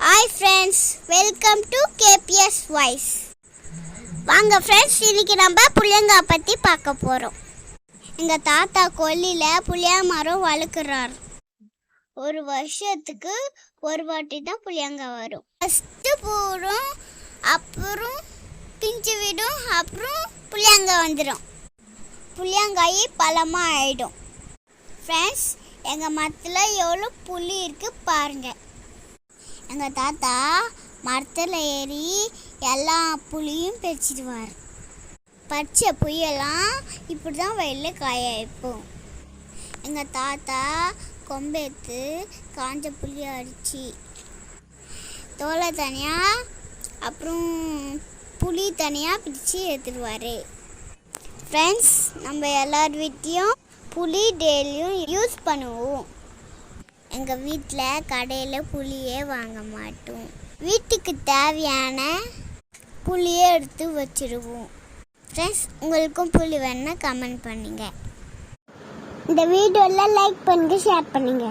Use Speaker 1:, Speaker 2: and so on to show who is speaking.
Speaker 1: Hi friends welcome to KPS voice வாங்க friends இன்னைக்கு நம்ம புளியங்காய் பற்றி பார்க்க போகிறோம் எங்கள் தாத்தா கொல்லியில் புளியா மரம் வளர்க்குறார். ஒரு வருஷத்துக்கு ஒரு வாட்டி தான் புளியங்காய் வரும். ஃபஸ்ட்டு பூரும் அப்புறம் பிஞ்சு விடும் அப்புறம் புளியங்காய் வந்துடும் புளியங்காய் பழமாக ஆயிடும். ஃப்ரெண்ட்ஸ் எங்கள் மரத்தில் எவ்வளோ புளி இருக்குது பாருங்கள் எங்கள் தாத்தா மரத்தில் ஏறி எல்லா புளியும் பறிச்சிடுவார். பறிச்ச புளியெல்லாம் இப்படி தான் வயலில் காய வைப்போம் எங்கள் தாத்தா கொம்பெடுத்து காஞ்ச புளி அடிச்சு தோலை தனியாக அப்புறம் புளி தனியாக பிரித்து எடுத்துடுவார். ஃப்ரெண்ட்ஸ் நம்ம எல்லார் வீட்டையும் புளி டெய்லியும் யூஸ் பண்ணுவோம். எங்கள் வீட்டில் கடையில் புளியே வாங்க மாட்டோம். வீட்டுக்கு தேவையான புளியை எடுத்து வச்சிருவோம். ஃப்ரெண்ட்ஸ் உங்களுக்கும் புளி வேணுன்னா கமெண்ட் பண்ணுங்க. இந்த வீடியோவில் லைக் பண்ணுங்கள் ஷேர் பண்ணுங்க.